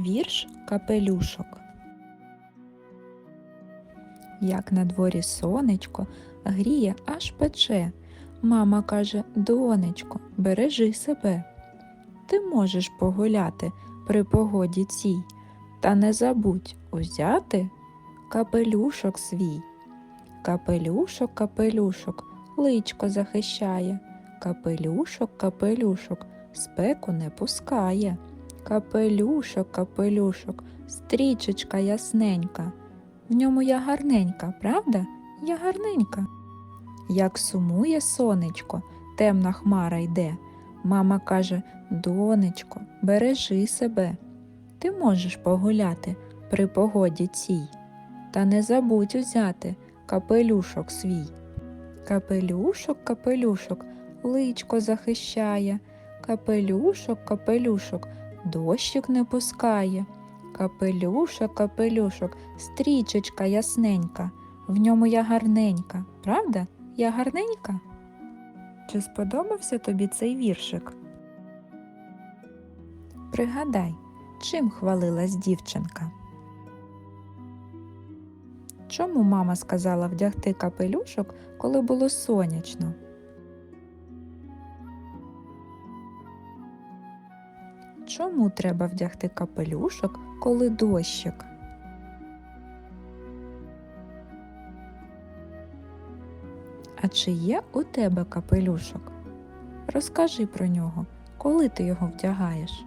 Вірш Капелюшок. Як на дворі сонечко гріє, аж пече. Мама каже: Донечко, бережи себе. Ти можеш погуляти при погоді цій, та не забудь узяти капелюшок свій. Капелюшок, капелюшок, личко захищає. Капелюшок, капелюшок, спеку не пускає. Капелюшок, капелюшок, стрічечка ясненька. В ньому я гарненька, правда? Я гарненька. Як сумує сонечко, темна хмара йде. Мама каже: Донечко, бережи себе. Ти можеш погуляти при погоді цій. Та не забудь узяти капелюшок свій. Капелюшок, капелюшок, личко захищає. Капелюшок, капелюшок, дощик не пускає. Капелюшок, капелюшок, стрічечка ясненька. В ньому я гарненька, правда? Я гарненька? Чи сподобався тобі цей віршик? Пригадай, чим хвалилась дівчинка? Чому мама сказала вдягти капелюшок, коли було сонячно? Чому треба вдягти капелюшок, коли дощик? А чи є у тебе капелюшок? Розкажи про нього, коли ти його вдягаєш.